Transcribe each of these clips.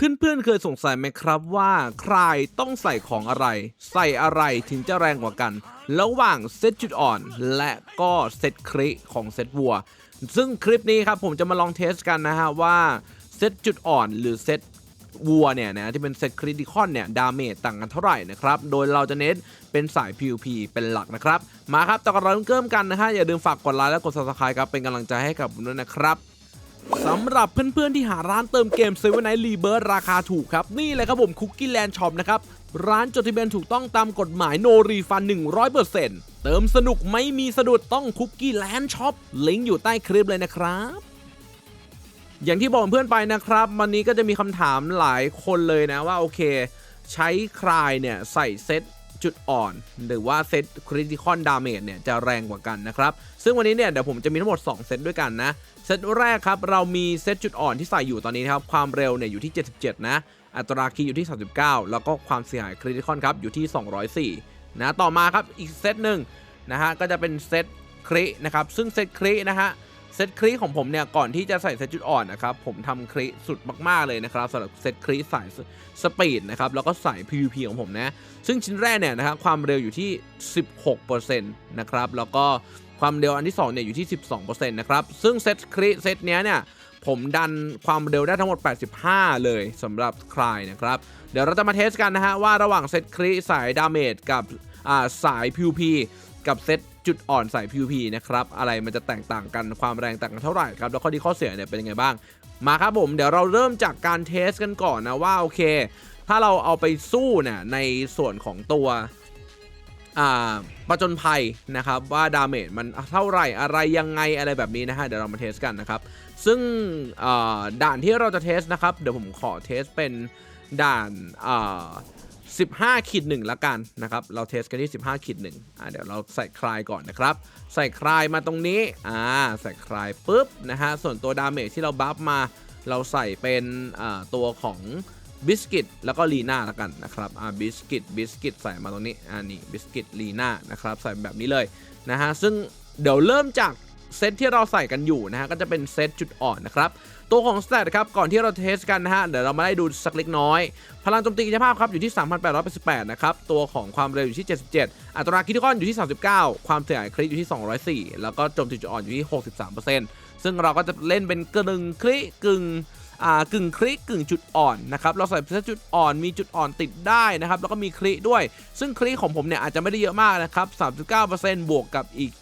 เพื่อนๆเคยสงสัยไหมครับว่าใครต้องใส่ของอะไร ใส่อะไรถึงจะแรงกว่ากัน ระหว่างเซตจุดอ่อน และก็เซตคริของเซตวัว ซึ่งคลิปนี้ครับผมจะมาลองเทสกันนะฮะว่าเซตจุดอ่อนหรือเซตวัวเนี่ยนะที่เป็นเซตคริติคอนเนี่ยดาเมจต่างกันเท่าไหร่นะครับ โดยเราจะเน้นเป็นสาย PVP เป็นหลักนะครับ มาครับต่อก่นเราเริ่มกันนะฮะอย่าลืมฝากกดไลค์และกด subscribe ครับเป็นกำลังใจให้กับผมด้วยนะครับ สำหรับเพื่อนๆที่หาร้านเติมเกม7 Night Rebirth ราคาถูกครับ นี่เลยครับผม Cookie Land Shop นะครับร้านจดทะเบียนถูกต้องตามกฎหมาย no refund 100%เติมสนุกไม่มีสะดุดต้อง Cookie Land Shop ลิงก์อยู่ใต้คลิปเลยนะครับ อย่างที่บอกเพื่อนไปนะครับ วันนี้ก็จะมีคำถามหลายคนเลยนะว่าโอเค ใช้คลายเนี่ยใส่เซตจุดอ่อน หรือว่าเซตคริติคอนดาเมจเนี่ยจะแรงกว่ากันนะครับ ซึ่งวันนี้เนี่ยเดี๋ยวผมจะมีทั้งหมด 2 เซตด้วยกันนะ เซตแรกครับเรามีเซตจุดอ่อนที่ใส่อยู่ตอนนี้นะครับความเร็วเนี่ยอยู่ที่ 77 นะ อัตราคีย์อยู่ที่ 39 แล้วก็ความเสียหายคริติคอนครับอยู่ที่ 204 นะต่อมาครับอีกเซตหนึ่งนะฮะก็จะเป็นเซตครินะครับซึ่งเซตครินะฮะเซตครีของผมเนี่ยก่อนที่จะใส่เซตจุดอ่อนนะครับผมทำครีสุดมากๆเลยนะครับสำหรับเซตครีสายสปีดนะครับแล้วก็สาย PVP ของผมนะซึ่งชิ้นแรกเนี่ยนะครับความเร็วอยู่ที่ 16%นะครับแล้วก็ ความเร็วอันที่2เนี่ยอยู่ที่ 12%นะครับ ซึ่งเซตครีเซตเนี้ยเนี่ยผมดันความเร็วได้ทั้งหมด 85 เลยสำหรับคลายนะครับ เดี๋ยวเราจะมาเทสกันนะฮะ ว่าระหว่างเซตครีสายดาเมจกับอ่าสาย PVP กับเซตจุดอ่อนใส่ PVP นะครับ อะไรมันจะแตกต่างกันความแรงต่างกันเท่าไหร่ครับ แล้วข้อดีข้อเสียเนี่ยเป็นยังไงบ้าง มาครับผม เดี๋ยวเราเริ่มจากการเทสกันก่อนนะว่าโอเค ถ้าเราเอาไปสู้เนี่ยในส่วนของตัว ประจนภัยนะครับว่าดาเมจมันเท่าไหร่อะไรยังไงอะไรแบบนี้นะฮะเดี๋ยวเรามาเทสกันนะครับ ซึ่งด่านที่เราจะเทสนะครับ เดี๋ยวผมขอเทสเป็นด่าน15ขีดหนึ่งละกันนะครับ เราเทสกันที่ 15ขีดหนึ่งเดี๋ยวเราใส่คลายก่อนนะครับ ใส่คลายมาตรงนี้อ่าใส่คลายปุ๊บนะฮะส่วนตัวดาเมจที่เราบัฟมาเราใส่เป็นตัวของ บิสกิตแล้วก็ลีน่าละกันนะครับอ่าบิสกิตบิสกิตใส่มาตรงนี้อ่านี่บิสกิตลีน่านะครับใส่แบบนี้เลยนะฮะซึ่งเดี๋ยวเริ่มจากเซตที่เราใส่กันอยู่นะฮะก็จะเป็นเซตจุดอ่อนนะครับตัวของสเตตครับ ก่อนที่เราเทสกันนะฮะ เดี๋ยวเรามาได้ดูสักเล็กน้อย พลังโจมตีกิจภาพครับ อยู่ที่ 3,888 นะครับ ตัวของความเร็วอยู่ที่ 77 อัตราคิทิคอนอยู่ที่ 39 ความเสียหายคริตอยู่ที่ 204 แล้วก็โจมตีจุดอ่อนอยู่ที่ 63%ซึ่งเราก็จะเล่นเป็นกึ่งคริกึ่ง กึ่งคลิกกึ่งจุดอ่อนนะครับเราใส่เพื่อจุดอ่อนมีจุดอ่อนติดได้นะครับแล้วก็มีคลิด้วย ซึ่งคลิของผมเนี่ยอาจจะไม่ได้เยอะมากนะครับ39%บวกกับอีก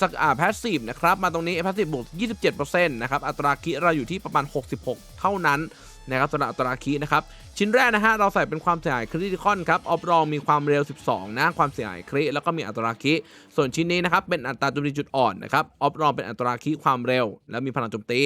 สักอ่าพาสซีฟนะครับมาตรงนี้พาสซีฟบวก 27%นะครับอัตราคิเราอยู่ที่ประมาณ 66 เท่านั้นนะครับสำหรับอัตราคินะครับชิ้นแรกนะฮะเราใส่เป็นความเสียหายคริติคอนครับออฟรองมีความเร็ว 12 นะ ความเสียหายคริแล้วก็มีอัตราคิ ส่วนชิ้นนี้นะครับเป็นอัตราโจมตีจุดอ่อนนะครับออฟรองเป็นอัตราคิความเร็ว และมีพลังโจมตี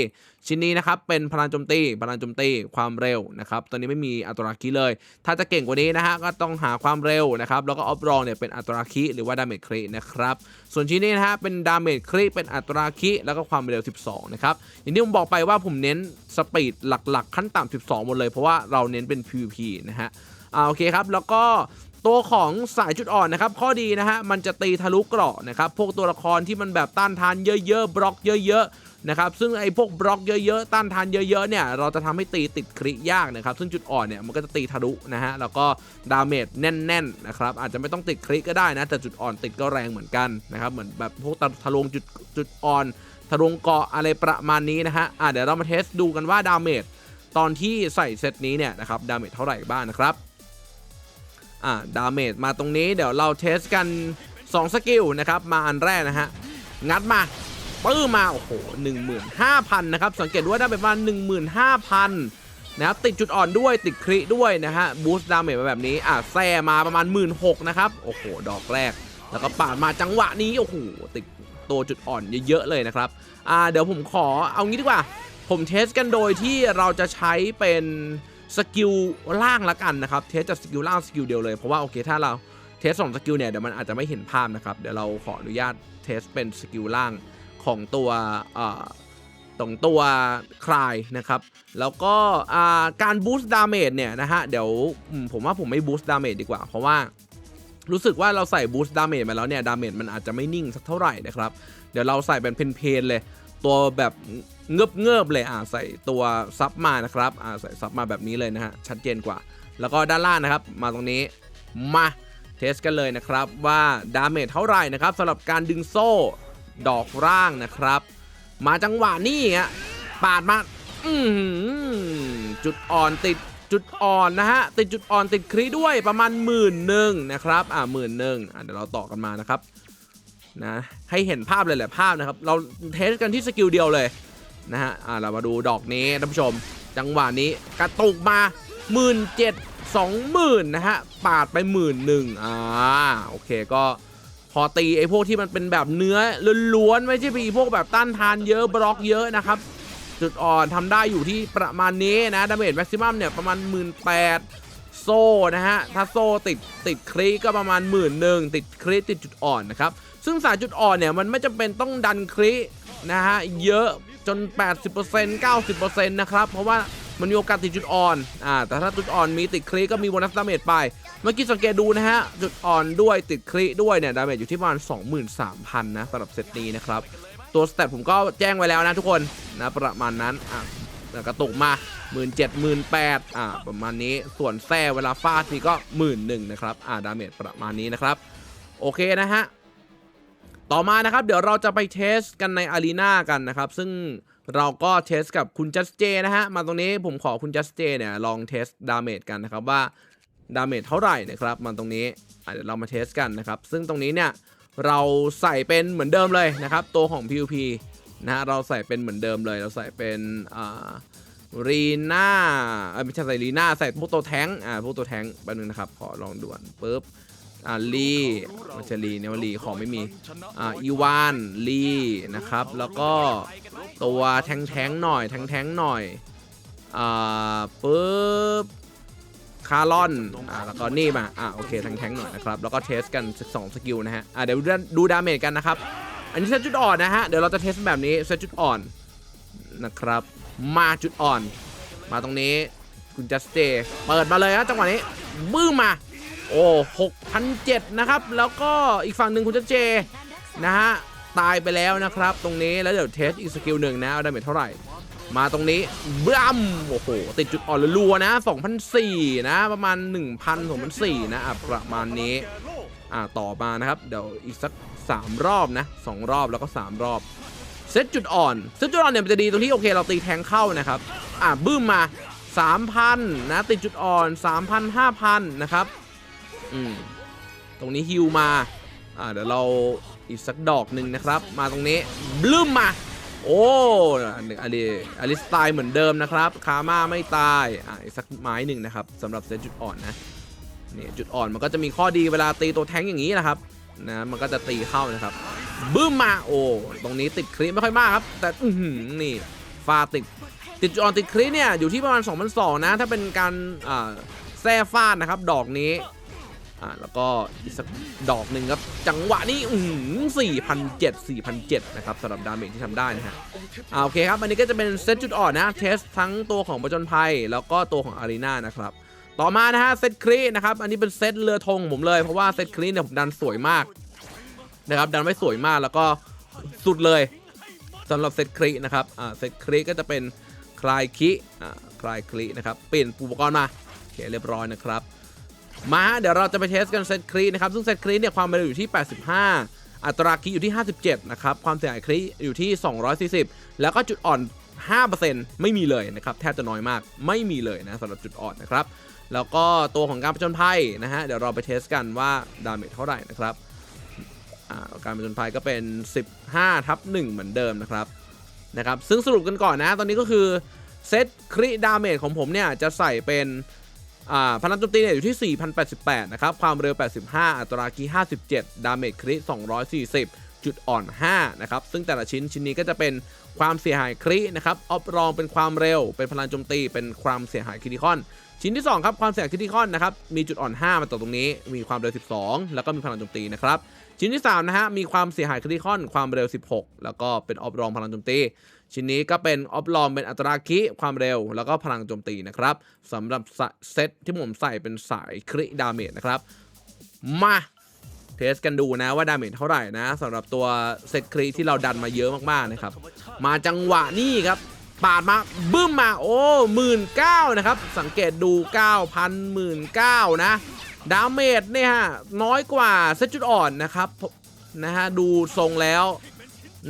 ชิ้นนี้นะครับเป็นพลังโจมตีพลังโจมตีความเร็วนะครับตอนนี้ไม่มีอัตราคิเลย ถ้าจะเก่งกว่านี้นะฮะก็ต้องหาความเร็วนะครับแล้วก็ออฟรองเนี่ยเป็นอัตราคิหรือว่าดาเมจครินะครับส่วนชิ้นนี้นะฮะเป็นดาเมจคริเป็นอัตราคิแล้วก็ความเร็ว 12 นะครับอย่างที่ผมบอกไปว่าผมเน้นสปีดหลัก ๆ ขั้นต่ำ12 หมดเลยเพราะว่าเราเน้นเป็น PVP นะฮะอ่าโอเคครับแล้วก็ตัวของสายจุดอ่อนนะครับ ข้อดีนะฮะมันจะตีทะลุเกราะนะครับ พวกตัวละครที่มันแบบต้านทานเยอะๆบล็อกเยอะๆนะครับ ซึ่งไอ้พวกบล็อกเยอะๆต้านทานเยอะๆเนี่ยเราจะทำให้ตีติดคริยากนะครับ ซึ่งจุดอ่อนเนี่ยมันก็จะตีทะลุนะฮะแล้วก็ดาเมจแน่นๆนะครับอาจจะไม่ต้องติดคริก็ได้นะแต่จุดอ่อนติดก็แรงเหมือนกันนะครับเหมือนแบบพวกทะลวงจุดจุดอ่อนทะลวงเกาะอะไรประมาณนี้นะฮะอะเดี๋ยวเรามาเทสดูกันว่าดาเมจ ตอนที่ใส่เซตนี้เนี่ยนะครับดาเมจเท่าไหร่บ้างนะครับอ่าดาเมจมาตรงนี้เดี๋ยวเราเทสกัน 2 สกิลนะครับ มาอันแรกนะฮะ งัดมาปื้อมา โอ้โห15,000 นะครับ สังเกตว่าได้ไปประมาณ15,000 นะครับ ติดจุดอ่อนด้วยติดคริด้วยนะฮะ บูสต์ดาเมจมาแบบนี้ อะแซ่มาประมาณ 16,000 นะครับ โอ้โห ดอกแรก แล้วก็ปาดมาจังหวะนี้ โอ้โห ติดตัวจุดอ่อนเยอะ ๆ เลยนะครับ อ่า เดี๋ยวผมขอเอางี้ดีกว่า ผมเทสกันโดยที่เราจะใช้เป็นสกิลล่างละกันนะครับ เทสจากสกิลล่างสกิลเดียวเลยเพราะว่าโอเคถ้าเราเทสสองสกิลเนี่ยเดี๋ยวมันอาจจะไม่เห็นภาพนะครับ เดี๋ยวเราขออนุญาตเทสเป็นสกิลล่างของตัวตรงตัวคลายนะครับ แล้วก็การบูสต์ดาเมจเนี่ยนะฮะเดี๋ยวผมว่าผมไม่บูสต์ดาเมจดีกว่า เพราะว่ารู้สึกว่าเราใส่บูสต์ดาเมจมาแล้วเนี่ยดาเมจมันอาจจะไม่นิ่งสักเท่าไหร่นะครับ เดี๋ยวเราใส่เป็นเพนเพนเลย ตัวแบบ เงืบเงืบๆเลยอ่าใส่ตัวซับมานะครับอ่าใส่ซับมาแบบนี้เลยนะฮะชัดเจนกว่า แล้วก็ด้านล่างนะครับ มาตรงนี้มาเทสกันเลยนะครับว่าดาเมจเท่าไหร่นะครับสำหรับการดึงโซ่ดอกร่างนะครับ มาจังหวะนี้ฮะปาดมาอืจุดอ่อนติดจุดอ่อนนะฮะติดจุดอ่อนติดครีด้วยประมาณหมื่นหนึ่งนะครับอ่าหมื่นหนึ่งอะเดี๋ยวเราต่อกันมานะครับนะให้เห็นภาพเลยแหละภาพนะครับ เราเทสกันที่สกิลเดียวเลย นะฮะอ่าเรามาดูดอกนี้ท่านผู้ชม จังหวะนี้กระตุกมาหมื่นเจ็ดสองหมื่นนะฮะปาดไปหมื่นหนึ่งอ่าโอเคก็พอตีไอ้พวกที่มันเป็นแบบเนื้อล้วนๆไม่ใช่ปีพวกแบบต้านทานเยอะบล็อกเยอะนะครับ จุดอ่อนทำได้อยู่ที่ประมาณนี้นะดาเมจแม็กซิมัมเนี่ยประมาณ 1 8ื่นโซ่นะฮะ ถ้าโซ่ติดติดครีก็ประมาณหมื่นหนึ่งติดครีติดจุดอ่อนนะครับ ซึ่งสายจุดอ่อนเนี่ยมันไม่จำเป็นต้องดันครีนะฮะเยอะ จน 80% 90%นะครับเพราะว่ามันมีโอกาสติดจุดอ่อน อ่า แต่ถ้าจุดอ่อนมีติดครีก็มีโบนัสดาเมจไป เมื่อกี้สังเกตดูนะฮะ จุดอ่อนด้วยติดครีด้วยเนี่ย ดาเมจอยู่ที่ประมาณ 23,000 นะสำหรับเซตนี้นะครับ ตัวสเตตผมก็แจ้งไว้แล้วนะทุกคนนะประมาณนั้น อะกระตุกมา 1 7 0 0 0 0 8อ่า ประมาณนี้ ส่วนแท้เวลาฟาดทีก็ 1 1 0 0 0นะครับ อ่า ดาเมจประมาณนี้นะครับ โอเคนะฮะ ต่อมานะครับ เดี๋ยวเราจะไปเทสกันในอารีนากันนะครับ ซึ่งเราก็เทสกับคุณจัสเจนะฮะ มาตรงนี้ผมขอคุณจัสเจเนี่ยลองเทสดาเมจกันนะครับว่าดาเมจเท่าไหร่นะครับมาตรงนี้เดี๋ยวเรามาเทสกันนะครับ ซึ่งตรงนี้เนี่ยเราใส่เป็นเหมือนเดิมเลยนะครับ ตัวของ PVP นะฮะเราใส่เป็นเหมือนเดิมเลย เราใส่เป็นอ่ารีน่าไม่ใช่ใส่รีน่าใส่พวกตัวแท้งอ่าพวกตัวแท้งแป๊บนึงนะครับขอลองด่วนปุ๊บ อ่าลีมันจะลีเนี่ยว่าลีของไม่มีอ่าอีวานลีนะครับ แล้วก็ตัวแทงแทงหน่อยแทงแทงหน่อยอ่าปุ๊บคาร์ลอนอ่าแล้วก็นี่มาอ่าโอเคแทงแทงหน่อยนะครับ แล้วก็เทสกันสักสองสกิลนะฮะอ่าเดี๋ยวดูดูดาเมจกันนะครับ อันนี้เซตจุดอ่อนนะฮะ เดี๋ยวเราจะเทสแบบนี้เซตจุดอ่อนนะครับ มาจุดอ่อน มาตรงนี้คุณจัสเจเปิดมาเลยฮะจังหวะนี้บื้มมา โอ้หกพันเจ็ดนะครับ แล้วก็อีกฝั่งหนึ่งคุณจัสเจนะฮะตายไปแล้วนะครับ ตรงนี้แล้วเดี๋ยวเทสอีกสกิลหนึ่งนะเอาดาเมเท่าไหร่ มาตรงนี้บัมโอ้โห ติดจุดอ่อนรัวนะ2,004นะ ประมาณ 1,000 2,004นะอะประมาณนี้ อ่าต่อมานะครับ เดี๋ยวอีกสัก 3 รอบนะ 2 รอบแล้วก็ 3 รอบ เซตจุดอ่อน เซตจุดอ่อนเนี่ยมันจะดีตรงที่โอเค เราตีแทงเข้านะครับ อ่าบึ้มมา 3,000 นะ ติดจุดอ่อน 3,000 5,000 นะครับ อืมตรงนี้ฮิวมาอ่าเดี๋ยวเราอีกสักดอกหนึ่งนะครับ มาตรงนี้บลืมมา โอ้หนึ่งอลิอลิสตายเหมือนเดิมนะครับ คาม่าไม่ตายอ่าอีกสักไม้หนึ่งนะครับสำหรับเซตจุดอ่อนนะนี่จุดอ่อนมันก็จะมีข้อดีเวลาตีตัวแท้งอย่างนี้นะครับนะมันก็จะตีเข้านะครับบึ้มมาโอ้ตรงนี้ติดคลิปไม่ค่อยมากครับ แต่อืนี่ฟาติดติดจุดอ่อนติดคลิปเนี่ยอยู่ที่ประมาณ2 0 0 2นะ ถ้าเป็นการอ่าแซ่ฟาดนะครับ ดอกนี้ อ่าแล้วก็อีกสักดอกหนึ่งครับ จังหวะนี้อืมสี่พันเจ็ดสี่พันเจ็ดนะครับสำหรับดาเมจที่ทำได้นะฮะอ่าโอเคครับ อันนี้ก็จะเป็นเซตจุดอ่อนนะเทสทั้งตัวของประจนภัย แล้วก็ตัวของอารีนานะครับต่อมานะฮะเซตครีนะครับ อันนี้เป็นเซตเรือธงของผมเลยเพราะว่าเซตครีเนี่ยผมดันสวยมากนะครับดันไว้สวยมากแล้วก็สุดเลยสำหรับเซตครีนะครับอ่าเซตครีก็จะเป็นคลายคิอ่าคลายครีนะครับเปลี่ยนอุปกรณ์มาโอเคเรียบร้อยนะครับ มา เดี๋ยวเราจะไปเทสกันเซตครีนะครับ ซึ่งเซตครีเนี่ยความเร็วอยู่ที่ 85 อัตราคีอยู่ที่ 57 นะครับ ความเสียหายครีอยู่ที่ 240 แล้วก็จุดอ่อน 5%ไม่มีเลยนะครับ แทบจะน้อยมาก ไม่มีเลยนะสำหรับจุดอ่อนนะครับ แล้วก็ตัวของการประจนภัยนะฮะ เดี๋ยวเราไปเทสกันว่าดาเมจเท่าไหร่นะครับการประจนภัยก็เป็น 15ทับ1เหมือนเดิมนะครับ นะครับ ซึ่งสรุปกันก่อนนะ ตอนนี้ก็คือเซตคริดาเมจของผมเนี่ยจะใส่เป็น พลังโจมตีเนี่ยอยู่ที่ 4,088 นะครับ ความเร็ว 85 อัตราคี57 ดาเมจคริ240 จุดอ่อน 5 นะครับ ซึ่งแต่ละชิ้นชิ้นนี้ก็จะเป็นความเสียหายครินะครับ ออฟรองเป็นความเร็ว เป็นพลังโจมตี เป็นความเสียหายคริติคอน ชิ้นที่ 2 ครับ ความเสียหายคริติคอนนะครับ มีจุดอ่อน 5 มาต่อตรงนี้ มีความเร็ว 12 แล้วก็มีพลังโจมตีนะครับ ชิ้นที่3นะฮะ มีความเสียหายคริติคอน ความเร็ว 16 แล้วก็เป็นออฟรองพลังโจมตี ชิ้นนี้ก็เป็นออฟลอมเป็นอัตราคิความเร็ว แล้วก็พลังโจมตีนะครับสำหรับเซตที่ผมใส่เป็นสายคริดาเมจนะครับ มาเทสกันดูนะว่าดาเมจเท่าไหร่นะสำหรับตัวเซตครีที่เราดันมาเยอะมากๆนะครับ มาจังหวะนี้ครับ ปาดมาบึ้มมาโอ้หมื่นเก้านะครับ สังเกตดู 9,000หมื่นเก้านะ ดาเมจเนี่ยฮะ น้อยกว่าเซตจุดอ่อนนะครับนะฮะ ดูทรงแล้ว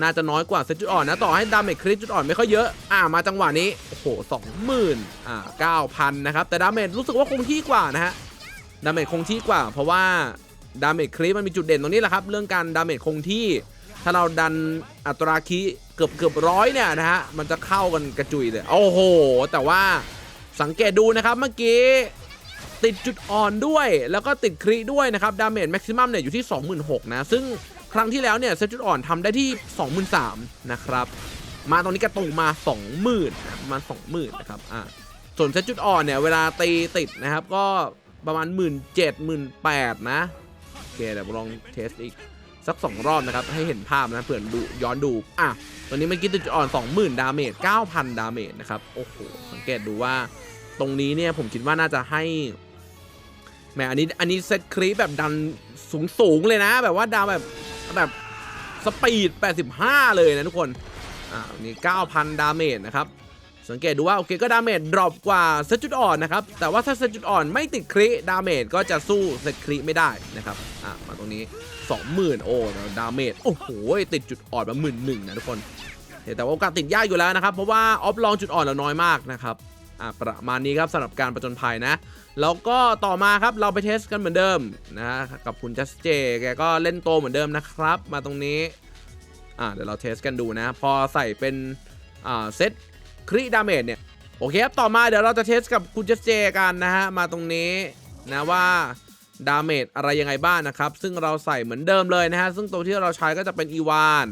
น่าจะน้อยกว่าเซตจุดอ่อนนะ ต่อให้ดาเมจคริสจุดอ่อนไม่ค่อยเยอะ อ่ามาจังหวะนี้ โอ้โหสองหมื่นอ่าเก้าพันนะครับ แต่ดาเมจรู้สึกว่าคงที่กว่านะฮะ ดาเมจคงที่กว่า เพราะว่าดาเมจคริสมันมีจุดเด่นตรงนี้แหละครับ เรื่องการดาเมจคงที่ ถ้าเราดันอัตราคีเกือบเกือบร้อยเนี่ยนะฮะ มันจะเข้ากันกระจุยเลย โอ้โห แต่ว่าสังเกตดูนะครับเมื่อกี้ติดจุดอ่อนด้วย แล้วก็ติดครีด้วยนะครับ ดาเมจแม็กซิมัมเนี่ยอยู่ที่ 26,000นะ ซึ่ง ครั้งที่แล้วเนี่ยเซตจุดอ่อนทำได้ที่ 23,000นะครับมาตรงนี้กระตุกมา20,000นะประมาณ20,000นะครับอ่าส่วนเซตจุดอ่อนเนี่ยเวลาตีติดนะครับก็ประมาณ 17,000 18,000นะโอเคเดี๋ยวลองเทสอีกสัก 2 รอบนะครับ ให้เห็นภาพนะเผื่อดูย้อนดู อะตอนนี้เมื่อกี้ติดจุดอ่อน 20,000 ดาเมจ 9,000 ดาเมจนะครับ โอ้โห สังเกตดูว่าตรงนี้เนี่ยผมคิดว่าน่าจะให้แหมอันนี้อันนี้เซตครีปแบบดันสูงสูงเลยนะ แบบว่าดาวแบบ แบบสปีด 85 เลยนะทุกคนอ่านี่ 9,000 ดาเมจนะครับ สังเกตดูว่า โอเคก็ดาเมจดรอปกว่าเซตจุดอ่อนนะครับ แต่ว่าถ้าเซตจุดอ่อนไม่ติดคริดาเมจก็จะสู้เซตคริไม่ได้นะครับอะมาตรงนี้ 20,000 โอ้ดาเมจโอ้โหติดจุดอ่อนมาหมื่นหนึ่งนะทุกคนแต่ว่าโอกาสติดยากอยู่แล้วนะครับ เพราะว่าออฟลองจุดอ่อนเราน้อยมากนะครับ อะประมาณนี้ครับสำหรับการประจนภัยนะ แล้วก็ต่อมาครับเราไปเทสกันเหมือนเดิมนะกับคุณจัสเจแกก็เล่นโตเหมือนเดิมนะครับ มาตรงนี้อ่าเดี๋ยวเราเทสกันดูนะ พอใส่เป็นอ่าเซตคริดาเมจเนี่ยโอเคครับต่อมาเดี๋ยวเราจะเทสกับคุณจัสเจกันนะฮะมาตรงนี้นะว่าดาเมจอะไรยังไงบ้างนะครับ ซึ่งเราใส่เหมือนเดิมเลยนะฮะ ซึ่งตัวที่เราใช้ก็จะเป็นอีวาน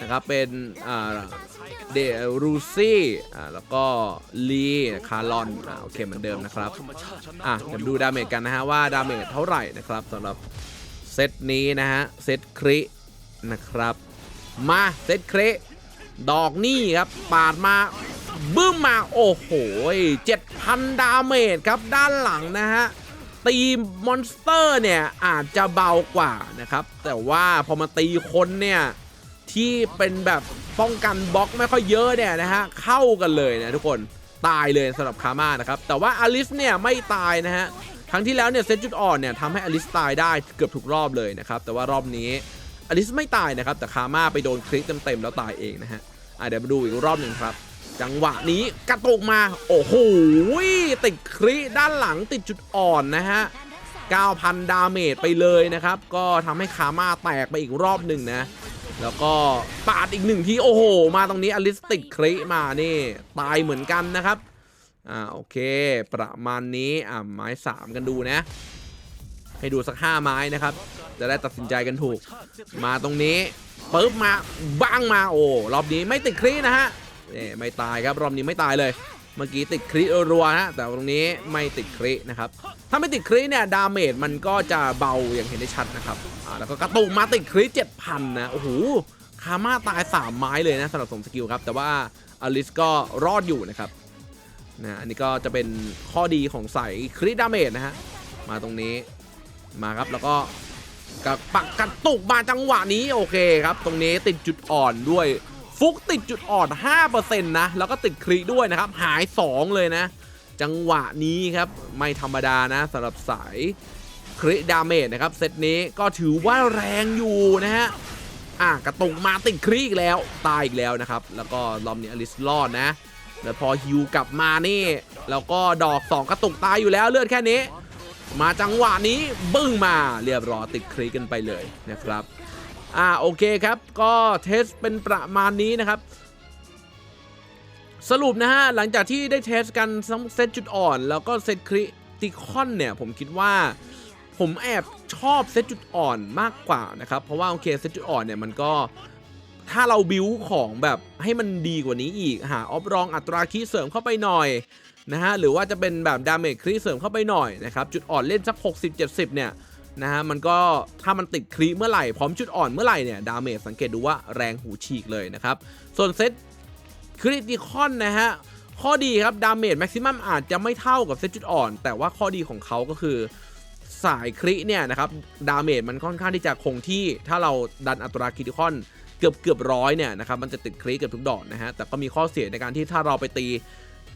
นะครับเป็นอ่าเดรูซี่อ่าแล้วก็ลีคาร์ลอนอ่าโอเคเหมือนเดิมนะครับอะเดี๋ยวดูดาเมจกันนะฮะว่าดาเมจเท่าไหร่นะครับสำหรับเซตนี้นะฮะเซตครินะครับ มาเซตคริดอกนี่ครับปาดมาบึ้มมาโอ้โห7,000 ดาเมจครับด้านหลังนะฮะตีมอนสเตอร์เนี่ยอาจจะเบากว่านะครับ แต่ว่าพอมาตีคนเนี่ย ที่เป็นแบบป้องกันบล็อกไม่ค่อยเยอะเนี่ยนะฮะเข้ากันเลยนะทุกคนตายเลยสำหรับคาม่านะครับแต่ว่าอลิสเนี่ยไม่ตายนะฮะครั้งที่แล้วเนี่ยเซตจุดอ่อนเนี่ยทำให้อลิสตายได้เกือบทุกรอบเลยนะครับแต่ว่ารอบนี้อลิสไม่ตายนะครับแต่คาม่าไปโดนคลิกเต็มๆแล้วตายเองนะฮะอะเดี๋ยวมาดูอีกรอบหนึ่งครับ จังหวะนี้กระตุกมาโอ้โหติดคลิด้านหลังติดจุดอ่อนนะฮะ9,000 ดาเมจไปเลยนะครับ ก็ทำให้คาม่าแตกไปอีกรอบหนึ่งนะ แล้วก็ปาดอีกหนึ่งทีโอ้โห มาตรงนี้อลิสติกคริมานี่ ตายเหมือนกันนะครับ อ่าโอเค ประมาณนี้อ่าไม้สามกันดูนะ ให้ดูสัก5ไม้นะครับ จะได้ตัดสินใจกันถูก มาตรงนี้ปึ๊บมาบ้างมาโอ้รอบนี้ไม่ติดครีนะฮะนี่ไม่ตายครับรอบนี้ไม่ตายเลย เมื่อกี้ติดคริรัวๆนะแต่ตรงนี้ไม่ติดครินะครับถ้าไม่ติดคริเนี่ยดาเมจมันก็จะเบาอย่างเห็นได้ชัดนะครับอ่าแล้วก็กระตุกมาติดคริเจ็ดพันนะโอ้โหคาม่าตาย 3 ไม้เลยนะสำหรับสมสกิลครับ แต่ว่าอลิสก็รอดอยู่นะครับนะอันนี้ก็จะเป็นข้อดีของใส่คริดาเมจนะฮะมาตรงนี้มาครับแล้วก็กระปักกระตุกมาจังหวะนี้โอเคครับ ตรงนี้ติดจุดอ่อนด้วย ฟุกติดจุดอ่อน 5%นะ แล้วก็ติดครีด้วยนะครับ หาย 2 เลยนะ จังหวะนี้ครับ ไม่ธรรมดานะสำหรับสายคริดาเมจนะครับ เซตนี้ก็ถือว่าแรงอยู่นะฮะ อะ กระตุกมาติดครีอีกแล้ว ตายอีกแล้วนะครับ แล้วก็รอบนี้อลิสรอดนะ แล้วพอฮิวกลับมานี่ แล้วก็ดอก 2 กระตุกตายอยู่แล้วเลือดแค่นี้ มาจังหวะนี้บึ้งมาเรียบร้อยติดครีกันไปเลยนะครับ อ่าโอเคครับก็เทสเป็นประมาณนี้นะครับ สรุปนะฮะ หลังจากที่ได้เทสกันทั้งเซตจุดอ่อน แล้วก็เซตคริติคอนเนี่ย ผมคิดว่าผมแอบชอบเซตจุดอ่อนมากกว่านะครับ เพราะว่าโอเคเซตจุดอ่อนเนี่ยมันก็ถ้าเราบิวของแบบให้มันดีกว่านี้อีก หาออฟรองอัตราคีเสริมเข้าไปหน่อยนะฮะหรือว่าจะเป็นแบบดาเมจครีเสริมเข้าไปหน่อยนะครับ จุดอ่อนเล่นสัก 60-70 เนี่ย นะฮะมันก็ถ้ามันติดครีเมื่อไหร่ พร้อมจุดอ่อนเมื่อไหร่เนี่ยดาเมจสังเกตดูว่าแรงหูฉีกเลยนะครับ ส่วนเซตคริติคอนนะฮะข้อดีครับดาเมจแม็กซิมัมอาจจะไม่เท่ากับเซตจุดอ่อน แต่ว่าข้อดีของเขาก็คือสายคริเนี่ยนะครับดาเมจมันค่อนข้างที่จะคงที่ถ้าเราดันอัตราคริติคอนเกือบเกือบร้อยเนี่ยนะครับมันจะติดคริเกือบทุกดอกนะฮะแต่ก็มีข้อเสียในการที่ถ้าเราไปตี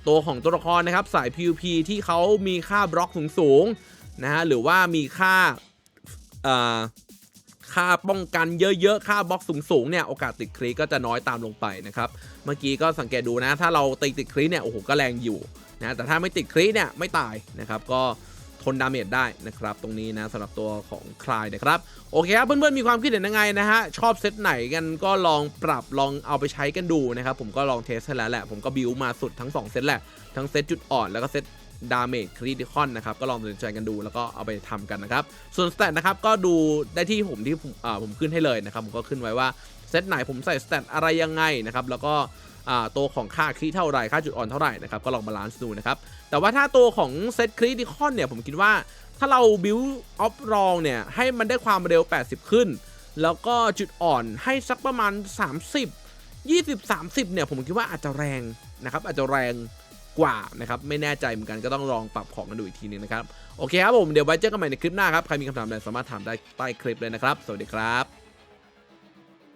ตัวของตัวละครนะครับสาย PVP ที่เขามีค่าบล็อกสูงๆนะฮะหรือว่ามีค่า ค่าป้องกันเยอะๆ ค่าบล็อกสูงๆ เนี่ย โอกาสติดคริก็จะน้อยตามลงไปนะครับ เมื่อกี้ก็สังเกตดูนะ ถ้าเราตีติดคริเนี่ย โอ้โห ก็แรงอยู่นะ แต่ถ้าไม่ติดคริเนี่ย ไม่ตายนะครับ ก็ทนดาเมจได้นะครับ ตรงนี้นะสำหรับตัวของคลายนะครับ โอเคครับ เพื่อนๆ มีความคิดเห็นยังไงนะฮะ ชอบเซตไหนกันก็ลองปรับลองเอาไปใช้กันดูนะครับ ผมก็ลองเทสแล้วแหละ ผมก็บิวมาสุดทั้ง 2 เซตแหละ ทั้งเซตจุดอ่อนแล้วก็เซต ดาเมจคริติคอนนะครับ ก็ลองตัดสินใจกันดูแล้วก็เอาไปทำกันนะครับ ส่วนสเตตนะครับ ก็ดูได้ที่ผมที่ผมผมขึ้นให้เลยนะครับ ผมก็ขึ้นไว้ว่าเซตไหนผมใส่สเตตอะไรยังไงนะครับ แล้วก็ตัวของค่าคริเท่าไหร่ค่าจุดอ่อนเท่าไหร่นะครับ ก็ลองบาลานซ์ดูนะครับ แต่ว่าถ้าตัวของเซตคริติคอนเนี่ยผมคิดว่าถ้าเราบิวออฟรองเนี่ยให้มันได้ความเร็ว 80 ขึ้น แล้วก็จุดอ่อนให้สักประมาณ 30 20 30เนี่ยผมคิดว่าอาจจะแรงนะครับอาจจะแรง กว่านะครับไม่แน่ใจเหมือนกันก็ต้องลองปรับของกันดูอีกทีนึงนะครับโอเคครับผมเดี๋ยวไว้เจอกันใหม่ในคลิปหน้าครับใครมีคำถามอะไรสามารถถามได้ใต้คลิปเลยนะครับ สวัสดีครับ